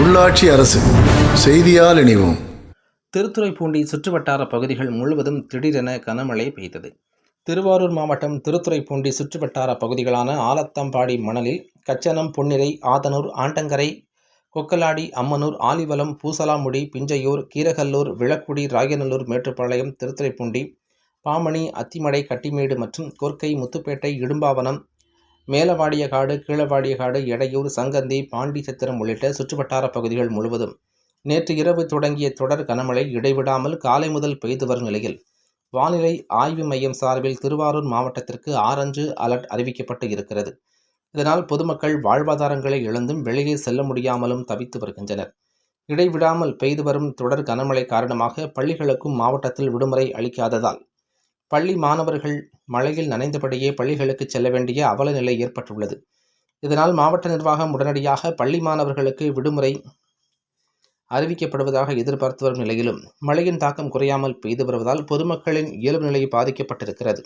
உள்ளாட்சி அரசு செய்தியால் இணைவோம். திருத்துறைப்பூண்டி சுற்றுவட்டார பகுதிகள் முழுவதும் திடீரென கனமழை பெய்தது. திருவாரூர் மாவட்டம் திருத்துறைப்பூண்டி சுற்றுவட்டார பகுதிகளான ஆலத்தம்பாடி மணலில் கச்சனம் பொன்னிறை ஆதனூர் ஆண்டங்கரை கொக்கலாடி அம்மனூர் ஆலிவலம் பூசலாமுடி பிஞ்சையூர் கீரகல்லூர் விளக்குடி ராயநல்லூர் மேட்டுப்பாளையம் திருத்துறைப்பூண்டி பாமணி அத்திமடை கட்டிமேடு மற்றும் கோர்க்கை முத்துப்பேட்டை இடும்பாவனம் மேலவாடியகாடு கீழவாடியகாடு எடையூர் சங்கந்தி பாண்டி சத்திரம் உள்ளிட்ட சுற்றுவட்டார பகுதிகள் முழுவதும் நேற்று இரவு தொடங்கிய தொடர் கனமழை இடைவிடாமல் காலை முதல் பெய்து வரும் நிலையில் வானிலை ஆய்வு மையம் சார்பில் திருவாரூர் மாவட்டத்திற்கு ஆரஞ்சு அலர்ட் அறிவிக்கப்பட்டு இருக்கிறது. இதனால் பொதுமக்கள் வாழ்வாதாரங்களை இழந்தும் வெளியே செல்ல முடியாமலும் தவித்து வருகின்றனர். இடைவிடாமல் பெய்து வரும் தொடர் கனமழை காரணமாக பள்ளிகளுக்கும் மாவட்டத்தில் விடுமுறை அளிக்காததால் பள்ளி மாணவர்கள் மழையில் நனைந்தபடியே பள்ளிகளுக்கு செல்ல வேண்டிய அவல நிலை ஏற்பட்டுள்ளது. இதனால் மாவட்ட நிர்வாகம் உடனடியாக பள்ளி மாணவர்களுக்கு விடுமுறை அறிவிக்கப்படுவதாக எதிர்பார்த்து வரும் நிலையிலும் மழையின் தாக்கம் குறையாமல் பெய்து வருவதால் பொதுமக்களின் இயல்பு நிலை பாதிக்கப்பட்டிருக்கிறது.